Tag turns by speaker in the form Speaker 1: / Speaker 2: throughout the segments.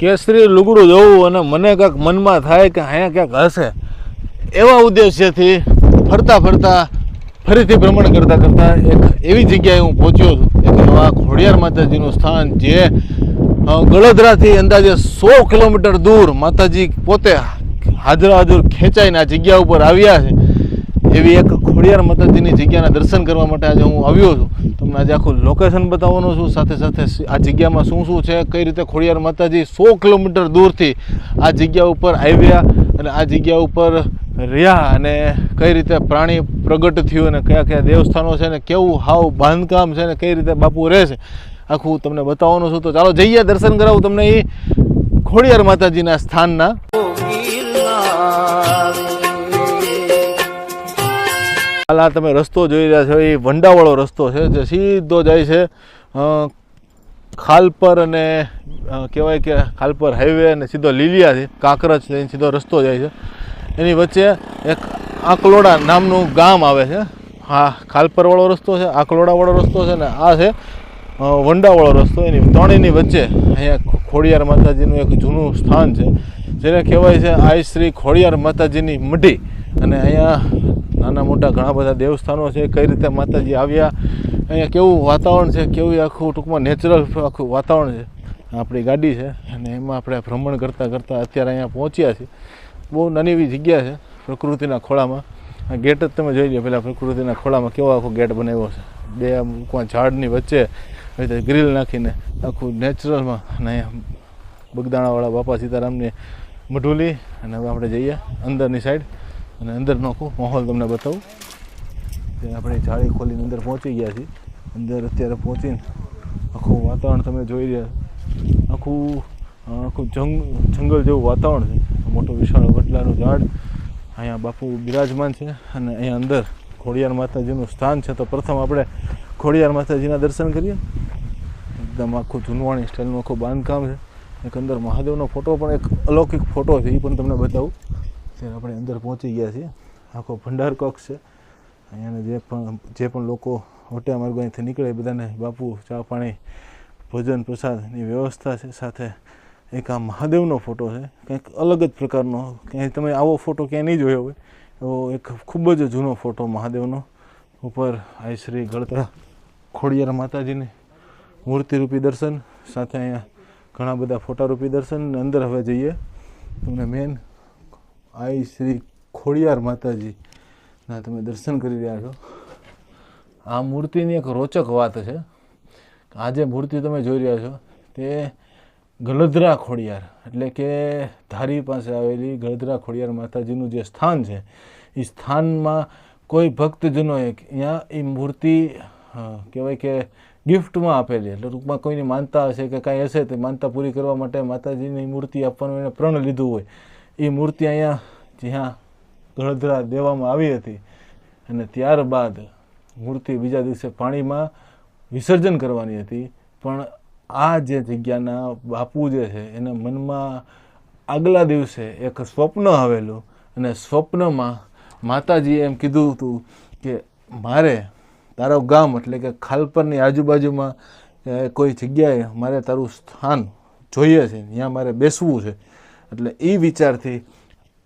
Speaker 1: કેસરી લુગડું જોવું અને મને ક્યાંક મનમાં થાય કે અહીંયા ક્યાંક હશે. એવા ઉદ્દેશ્યથી ફરતા ફરતા, ફરીથી ભ્રમણ કરતાં કરતાં એક એવી જગ્યાએ હું પહોંચ્યો છું. એક એવા ખોડિયાર માતાજીનું સ્થાન જે ગળોદરાથી અંદાજે સો કિલોમીટર દૂર માતાજી પોતે હાજરા હાજર ખેંચાઈને આ જગ્યા ઉપર આવ્યા છે. એવી એક ખોડિયાર માતાજીની જગ્યાના દર્શન કરવા માટે આજે હું આવ્યો છું. તમને આજે આખું લોકેશન બતાવવાનો છું, સાથે સાથે આ જગ્યામાં શું શું છે, કઈ રીતે ખોડિયાર માતાજી સો કિલોમીટર દૂરથી આ જગ્યા ઉપર આવ્યા અને આ જગ્યા ઉપર રહ્યા અને કઈ રીતે પ્રાણી પ્રગટ થયું અને કયા કયા દેવસ્થાનો છે ને કેવું હાવ બાંધકામ છે ને કઈ રીતે બાપુ રહે છે, આખું તમને બતાવવાનું છું. તો ચાલો જઈએ, દર્શન કરાવું તમને એ ખોડિયાર માતાજીના સ્થાનના. આ તમે રસ્તો જોઈ રહ્યા છો, એ વંડાવાળો રસ્તો છે, જે સીધો જાય છે ખાલપર અને કહેવાય કે ખાલપર હાઈવે અને સીધો લીલિયાથી કાંકરજ લઈને સીધો રસ્તો જાય છે. એની વચ્ચે એક આંકલોડા નામનું ગામ આવે છે. હા, ખાલપરવાળો રસ્તો છે, આંકલોડાવાળો રસ્તો છે ને આ છે વંડાવાળો રસ્તો. એની ત્રણેયની વચ્ચે અહીંયા ખોડિયાર માતાજીનું એક જૂનું સ્થાન છે. જેને કહેવાય છે આઈ શ્રી ખોડિયાર માતાજીની મઢી. અને અહીંયા નાના મોટા ઘણા બધા દેવસ્થાનો છે, કઈ રીતે માતાજી આવ્યા, અહીંયા કેવું વાતાવરણ છે, કેવું આખું ટૂંકમાં નેચરલ આખું વાતાવરણ છે. આપણી ગાડી છે અને એમાં આપણે ભ્રમણ કરતાં કરતાં અત્યારે અહીંયા પહોંચ્યા છીએ. બહુ નાની એવી જગ્યા છે પ્રકૃતિના ખોળામાં. આ ગેટ જ તમે જોઈ લો પહેલાં પ્રકૃતિના ખોળામાં કેવો આખો ગેટ બનાવ્યો છે. બે કોઈ ઝાડની વચ્ચે ગ્રીલ નાખીને આખું નેચરલમાં અને અહીંયા બગદાણાવાળા બાપા સીતારામની મઢુલી અને હવે આપણે જઈએ અંદરની સાઈડ અને અંદરનો આખો માહોલ તમને બતાવું. તે આપણે જાળી ખોલીને અંદર પહોંચી ગયા છીએ. અંદર અત્યારે પહોંચીને આખું વાતાવરણ તમે જોઈ રહ્યા આખું આખું જંગ, જંગલ જેવું વાતાવરણ છે. મોટો વિશાળ વડલાનું ઝાડ. અહીંયા બાપુ બિરાજમાન છે અને અહીંયા અંદર ખોડિયાર માતાજીનું સ્થાન છે. તો પ્રથમ આપણે ખોડિયાર માતાજીના દર્શન કરીએ. એકદમ આખું જૂનવાણી સ્ટાઇલનું આખું બાંધકામ છે. એક અંદર મહાદેવનો ફોટો પણ એક અલૌકિક ફોટો છે એ પણ તમને બતાવું. ત્યારે આપણે અંદર પહોંચી ગયા છીએ. આખો ભંડાર કક્ષ છે. અહીંયાના જે પણ જે પણ લોકો વટા માર્ગો અહીંથી નીકળે બધાને બાપુ ચા પાણી, ભોજન પ્રસાદની વ્યવસ્થા છે. સાથે એક આ મહાદેવનો ફોટો છે. કંઈક અલગ જ પ્રકારનો. ક્યાંય તમે આવો ફોટો ક્યાંય નહીં જોયો હોય. એવો એક ખૂબ જ જૂનો ફોટો મહાદેવનો. ઉપર આઈ શ્રી ગળતરા ખોડિયાર માતાજીની મૂર્તિરૂપી દર્શન. સાથે અહીંયા ઘણા બધા ફોટારૂપી દર્શન. અંદર હવે જઈએ. તમને મેન આઈ શ્રી ખોડિયાર માતાજી ના તમે દર્શન કરી રહ્યા છો. આ મૂર્તિની એક રોચક વાત છે. આ જે મૂર્તિ તમે જોઈ રહ્યા છો, તે ગલધરા ખોડિયાર, એટલે કે ધારી પાસે આવેલી ગલધરા ખોડિયાર માતાજીનું જે સ્થાન છે એ સ્થાનમાં કોઈ ભક્તજનોએ અહીંયા એ મૂર્તિ કહેવાય કે ગિફ્ટમાં આપેલી, એટલે ટૂંકમાં કોઈની માનતા હશે કે કાંઈ હશે તે માનતા પૂરી કરવા માટે માતાજીની મૂર્તિ આપવાનું એને પ્રણ લીધું હોય. એ મૂર્તિ અહીંયા જ્યાં ગળધરા દેવામાં આવી હતી અને ત્યારબાદ મૂર્તિ બીજા દિવસે પાણીમાં વિસર્જન કરવાની હતી. પણ આ જે જગ્યાના બાપુ જે છે, એના મનમાં આગલા દિવસે એક સ્વપ્ન આવેલું અને સ્વપ્નમાં માતાજીએ એમ કીધું હતું કે મારે તારો ગામ એટલે કે ખાલપરની આજુબાજુમાં કોઈ જગ્યાએ મારે તારું સ્થાન જોઈએ છે, ત્યાં મારે બેસવું છે. એટલે એ વિચારથી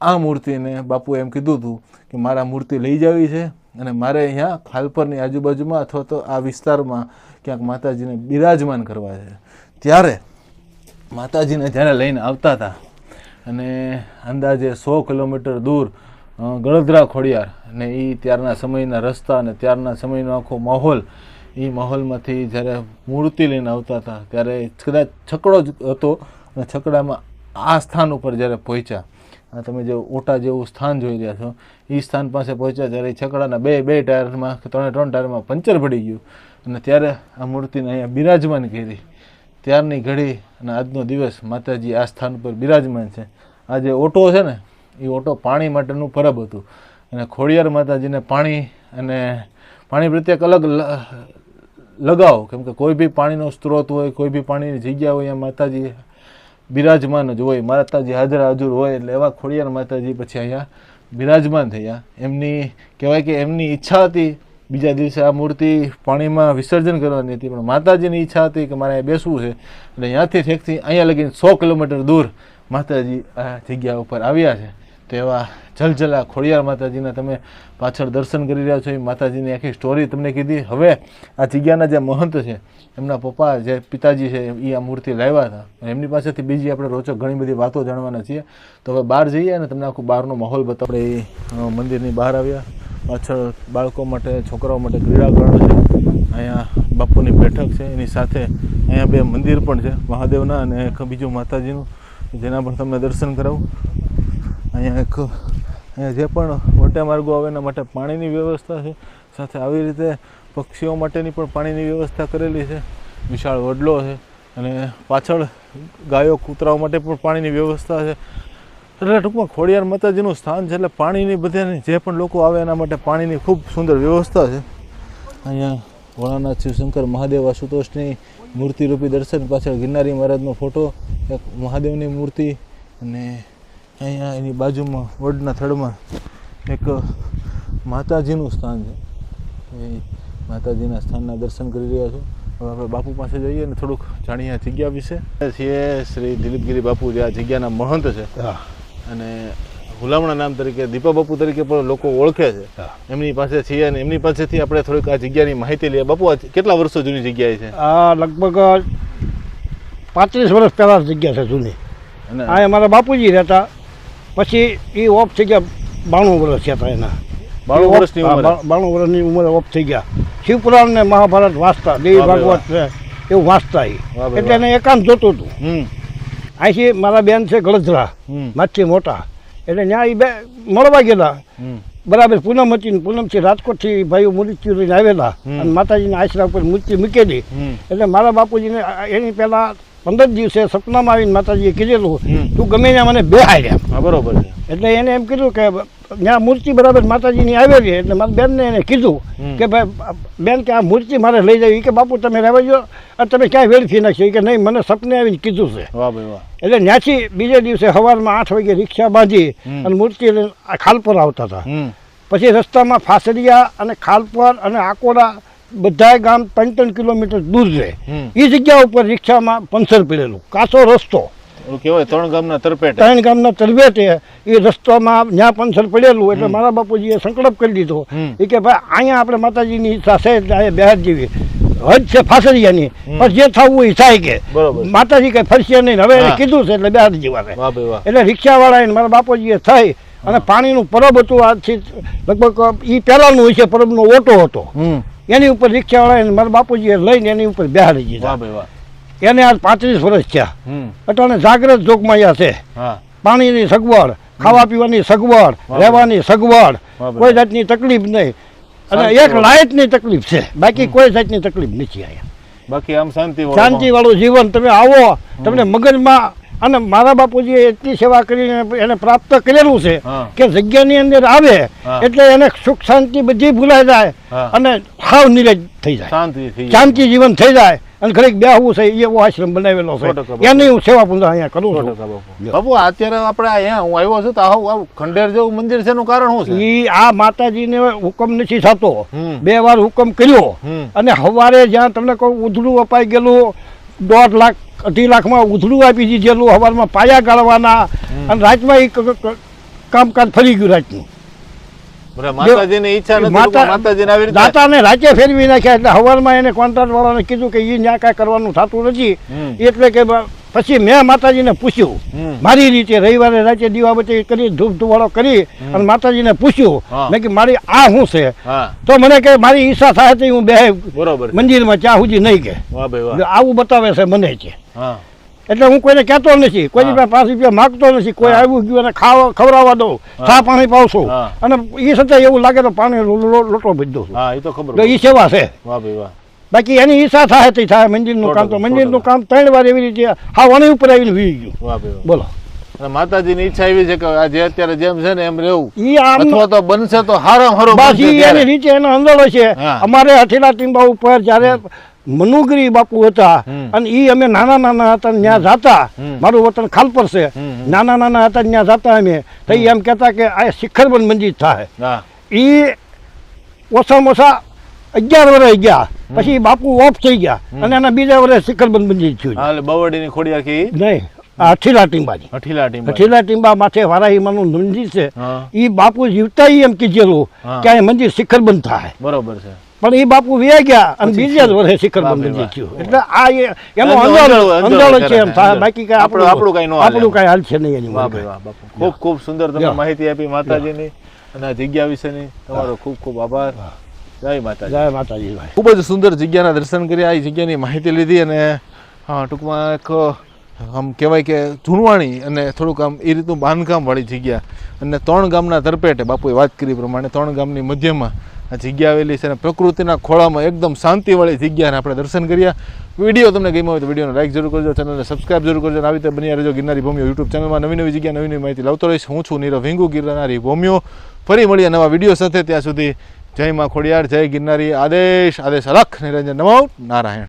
Speaker 1: આ મૂર્તિને બાપુએ એમ કીધું હતું કે મારા મૂર્તિ લઈ જવી છે અને મારે અહીંયા ખાલપરની આજુબાજુમાં અથવા તો આ વિસ્તારમાં ક્યાંક માતાજીને બિરાજમાન કરવા છે. ત્યારે માતાજીને જ્યારે લઈને આવતા હતા અને અંદાજે સો કિલોમીટર દૂર ગળદરા ખોડિયાર અને એ ત્યારના સમયના રસ્તા અને ત્યારના સમયનો આખો માહોલ એ માહોલમાંથી જ્યારે મૂર્તિ લઈને આવતા હતા ત્યારે કદાચ છકડો જ હતો અને છકડામાં આ સ્થાન ઉપર જ્યારે પહોંચ્યા તમે જે ઓટા જેવું સ્થાન જોઈ રહ્યા છો એ સ્થાન પાસે પહોંચ્યા ત્યારે છકડાના બે બે ટાયરમાં, ત્રણે, ત્રણ ટાયરમાં પંચર પડી ગયું. અને ત્યારે આ મૂર્તિને અહીંયા બિરાજમાન કરી. ત્યારની ઘડી અને આજનો દિવસ માતાજી આ સ્થાન ઉપર બિરાજમાન છે. આ જે ઓટો છે ને એ ઓટો પાણી માટેનું પરબ હતું. અને ખોડિયાર માતાજીને પાણી અને પાણી પ્રત્યે અલગ લગાવ, કેમ કે કોઈ બી પાણીનો સ્ત્રોત હોય, કોઈ બી પાણીની જગ્યા હોય એ માતાજી બિરાજમાન જ હોય. માતાજી હાજર હાજર હોય એટલે એવા ખોડિયાર માતાજી પછી અહીંયા બિરાજમાન થયા. એમની કહેવાય કે એમની ઈચ્છા હતી બીજા દિવસે આ મૂર્તિ પાણીમાં વિસર્જન કરવાની હતી, પણ માતાજીની ઈચ્છા હતી કે મારે બેસવું છે. એટલે ત્યાંથી ઠેકથી અહીંયા લગીને સો કિલોમીટર દૂર માતાજી આ જગ્યા ઉપર આવ્યા છે. તો એવા જલજલા ખોડિયાર માતાજીના તમે પાછળ દર્શન કરી રહ્યા છો, એ માતાજીની આખી સ્ટોરી તમને કીધી હવે આ જગ્યાના જે મહંત છે, એમના પપ્પા જે પિતાજી છે, એ આ મૂર્તિ લાવ્યા હતા. એમની પાસેથી બીજી આપણે રોચક ઘણી બધી વાતો જાણવાના છીએ. તો હવે બહાર જઈએ અને તમને આખું બહારનો માહોલ બતાવે. એ મંદિરની બહાર આવ્યા. પાછળ બાળકો માટે, છોકરાઓ માટે ક્રીડાગણો છે. અહીંયા બાપુની બેઠક છે. એની સાથે અહીંયા બે મંદિર પણ છે, મહાદેવના અને એક બીજું માતાજીનું, જેના પણ તમને દર્શન કરાવું. અહીંયા એક, અહીંયા જે પણ મોટા માર્ગો આવે એના માટે પાણીની વ્યવસ્થા છે. સાથે આવી રીતે પક્ષીઓ માટેની પણ પાણીની વ્યવસ્થા કરેલી છે. વિશાળ વડલો છે અને પાછળ ગાયો કૂતરાઓ માટે પણ પાણીની વ્યવસ્થા છે. એટલે ટૂંકમાં ખોડિયાર માતાજીનું સ્થાન છે એટલે પાણીની બધાની જે પણ લોકો આવે એના માટે પાણીની ખૂબ સુંદર વ્યવસ્થા છે. અહીંયા ભોળાનાથ શિવશંકર મહાદેવ આશુતોષની મૂર્તિરૂપી દર્શન, પાછળ ગિરનારી મહારાજનો ફોટો, એક મહાદેવની મૂર્તિ અને અહીંયા એની બાજુમાં વડના થડમાં એક માતાજીનું સ્થાન છે. એ માતાજીના સ્થાનના દર્શન કરી રહ્યા છો. હવે આપણે બાપુ પાસે જઈએ અને થોડુંક જાણીએ આ જગ્યા વિશે. છીએ શ્રી દિલીપગીરી બાપુ જે આ જગ્યાના મહંત છે. અને હુલામણા નામ તરીકે દીપા બાપુ તરીકે પણ લોકો ઓળખે છે. એમની પાસે છીએ અને એમની પાસેથી આપણે થોડીક આ જગ્યાની માહિતી લઈએ. બાપુ આ કેટલા વર્ષો જૂની જગ્યાએ છે?
Speaker 2: આ લગભગ પાંત્રીસ વર્ષ પહેલાં જગ્યા છે જૂની.
Speaker 1: અને
Speaker 2: આ અમારા બાપુજી રહેતા. પછી એ ઓફ થઈ ગયા બાણું વર્ષ થયા હતા એના.
Speaker 1: બાણું વર્ષની
Speaker 2: બાણું વર્ષની ઉંમરે ઓફ થઈ ગયા. શિવપુરાણ ને મહાભારત વાંચતા દેવી ભાગવત છે એવું વાંચતા એ. એટલે એને એકાંત જોતું હતું. અહીંથી મારા બેન છે ગળધરા માછી મોટા. એટલે ત્યાં એ બે મળવા ગયેલા. બરાબર પૂનમ હતી પૂનમથી રાજકોટથી ભાઈઓ મૃત્યુ લઈને આવેલા અને માતાજીના આશરા ઉપર મૂર્તિ મૂકેલી. એટલે મારા બાપુજીને એની પહેલાં પંદર દિવસે સપનામાં આવીને માતાજીએ કીધેલું તું ગમે ત્યાં મને બેહાડ્યા
Speaker 1: હા બરોબર
Speaker 2: એટલે એને એમ કીધું કે ત્યાં મૂર્તિ બરાબર માતાજીની આવેલી એટલે મારી બેનને એને કીધું કે ભાઈ બેન કે આ મૂર્તિ મારે લઈ જવી. કે બાપુ તમે રહેવા જો અને તમે ક્યાંય વેડફી નાખશો કે નહીં મને સપને આવીને કીધું છે. એટલે ત્યાંથી બીજે દિવસે સવારમાં આઠ વાગે રિક્ષા બાંધી અને મૂર્તિ લઈને ખાલપર આવતા હતા. પછી રસ્તામાં ફાસડિયા અને ખાલપર અને આકોડા બધાય ગામ ત્રણ ત્રણ કિલોમીટર દૂર છે એ જગ્યા ઉપર રિક્ષામાં પંચર પડેલું. કાચો રસ્તો.
Speaker 1: કેવાય ત્રણ ગામના તરપેટ.
Speaker 2: ત્રણ ગામના તરવેટે એ રસ્તામાં જ્યાં પંચર પડેલું એટલે મારા બાપુજીએ સંકલ્પ કરી દીધો. એ કે ભાઈ અહીંયા આપણે માતાજીની ઈચ્છા છે એટલે અહીંયા જેવી. હજ છે ફાસરિયાની. પણ જે થવું એ થાય કે. માતાજી કઈ ફરશે નહીં. હવે એને કીધું છે એટલે બહાર જીવા રહે એટલે રિક્ષાવાળા એને મારા બાપુજીએ થઈ અને પાણીનું પરબ હતું આજથી લગભગ એ પહેલાંનું હોય છે પરબનો ઓટો હતો. એની ઉપર રિક્ષાવાળા એને મારા બાપુજીએ લઈને એની ઉપર બેહાડી દીધા. એને આજ પાંત્રીસ વર્ષ થયા. અટાણે જાગ્રત જોગમાયા છે. પાણીની સગવડ ખાવા પીવાની સગવડ. રહેવાની સગવડ કોઈ જાતની તકલીફ નહીં. અને એક. લાઇટની તકલીફ છે. બાકી કોઈ જાતની તકલીફ નથી અહીંયા.
Speaker 1: બાકી આમ શાંતિ
Speaker 2: શાંતિ વાળું જીવન તમે આવો તમને મગજમાં અને મારા બાપુજીએ એટલી સેવા કરીને એને પ્રાપ્ત કરેલું છે કે જગ્યાની અંદર આવે એટલે એને સુખ શાંતિ બધી ભૂલાઈ જાય અને હાવ નિરજ થઈ જાય.
Speaker 1: શાંતિ
Speaker 2: જીવન થઈ જાય અને ઘડીક બેહવું છે એવો આશ્રમ બનાવેલો છે. એની હું સેવા પૂજા અહીંયા કરું છું.
Speaker 1: બાબુ અત્યારે આપણે અહીંયા હું આવ્યો છું તો આવું ખંડેર જેવું મંદિર છે એનું કારણ શું છે?
Speaker 2: એ આ માતાજીને હુકમ નથી થતો. બે વાર હુકમ કર્યો. અને સવારે જ્યાં તમને કહું ઉધડું અપાઈ ગયેલું દોઢ લાખ અઢી લાખમાં ઉધડું આપી દીધેલું હવારમાં પાયા ગાળવાના અને રાતમાં એ કામકાજ ફરી ગયું રાતનું. દાતાને રાતે ફેરવી નાખ્યા એટલે હવારમાં એને કોન્ટ્રાક્ટ વાળાને કીધું કે એ કાંઈ કરવાનું થતું નથી. એટલે કે પછી મેં માતાજીને પૂછ્યું મારી રીતે રવિવારે રાતે દીવાબત્તી કરી ધૂપ ધુવાળો કરી અને માતાજીને પૂછ્યું મેં કે મારી આ શું છે? તો મને કે મારી ઈચ્છા થાય તો હું બે
Speaker 1: બરોબર
Speaker 2: મંદિરમાં ત્યાં સુધી નહીં કે. આવું બતાવે છે મને છે એટલે હું કોઈને કહેતો નથી કોઈ પાંચ રૂપિયા માગતો નથી કોઈ આવ્યું ગયું અને ખાવા ખવડાવવા દઉં ચા પાણી
Speaker 1: હા.
Speaker 2: અને એ છતાં એવું લાગે તો પાણી લોટો ભરી દઉં છું.
Speaker 1: એ તો ખબર
Speaker 2: એ સેવા છે.
Speaker 1: વાહ ભાઈ વાહ.
Speaker 2: બાકી એની ઈચ્છા થાય તે થાય મંદિરનું કામ તો મંદિરનું કામ ત્રણ વાર એવી રીતે હા વણી ઉપર આવીને વી ગયું. બોલો.
Speaker 1: અને માતાજીની ઈચ્છા એવી છે કે આ જે અત્યારે જેમ છે ને એમ રહેવું.
Speaker 2: ઈ આમ
Speaker 1: અથવા તો બનશે તો હારામ હારો
Speaker 2: બસ ઈ એની રીતે એનો અંદરો છે. અમારે હઠીલા ટીંબા ઉપર જ્યારે મનુગરી બાપુ હતા અને ઈ અમે નાના નાના હતા ત્યાં જાતા. મારું વતન ખાલપર છે. નાના નાના હતા ત્યાં જાતા અમે. તો એમ કહેતા કે આ શિખરબંધ મંદિર થાય. ઈ ઓછામાં ઓછા અગિયાર વર્ષ ગયા. પછી બાપુ ઓફ થઈ ગયા. અને એના બીજા વર્ષે શિખરબંધ બની થયું.
Speaker 1: એટલે બવડીની કે ઈ?
Speaker 2: નહીં અઠીલા ટીંબાજી
Speaker 1: અઠીલા ટીંબા
Speaker 2: અઠીલા ટીંબા માથે વારાહીમાનું મંદિર છે. એ બાપુ જીવતા એમ કીધેલું કે આ મંદિર શિખરબંધ થાય.
Speaker 1: બરોબર છે.
Speaker 2: પણ એ બાપુ વ્યા ગયા અને બીજા જ વર્ષે શિખરબંધ મંદિર. થયું. એટલે આ એનો અંદાજ છે એમ થાય. બાકી કઈ
Speaker 1: આપણું- આપણું કાંઈ
Speaker 2: આપણું. કઈ હાલ છે નહીં એની
Speaker 1: ખૂબ ખૂબ સુંદર તમે માહિતી આપી માતાજીની અને આ જગ્યા વિશેની. તમારો ખૂબ ખૂબ આભાર. જય માતા
Speaker 2: જય માતાજી ભાઈ.
Speaker 1: ખૂબ જ સુંદર જગ્યાના દર્શન કર્યા આ જગ્યાની માહિતી લીધી અને ટૂંકમાં એક આમ કહેવાય કે જૂનવાણી અને થોડુંક આમ એ રીતનું બાંધકામવાળી જગ્યા. અને ત્રણ ગામના તરપેટે બાપુએ વાત કરી પ્રમાણે ત્રણ ગામની મધ્યમાં આ જગ્યા આવેલી છે અને પ્રકૃતિના ખોળામાં એકદમ શાંતિવાળી જગ્યાને આપણે દર્શન કર્યા. વીડિયો તમને ગમ્યો હોય તો વિડીયોને લાઈક જરૂર કરજો ચેનલને સબસ્ક્રાઈબ જરૂર કરજો અને આવી રીતે બની રહેજો ગિરનારી ભૂમિઓ યુટ્યુબ ચેનલમાં નવી નવી જગ્યા નવી નવી માહિતી લાવતો રહીશ. હું છું નીરવ હિંગુ ગિરનારી ભૂમિઓ. ફરી મળીએ નવા વીડિયો સાથે. ત્યાં સુધી જય માં ખોડિયાર જય ગિરનારી. આદેશ આદેશ. અલખ નિરંજન નમો. નારાયણ.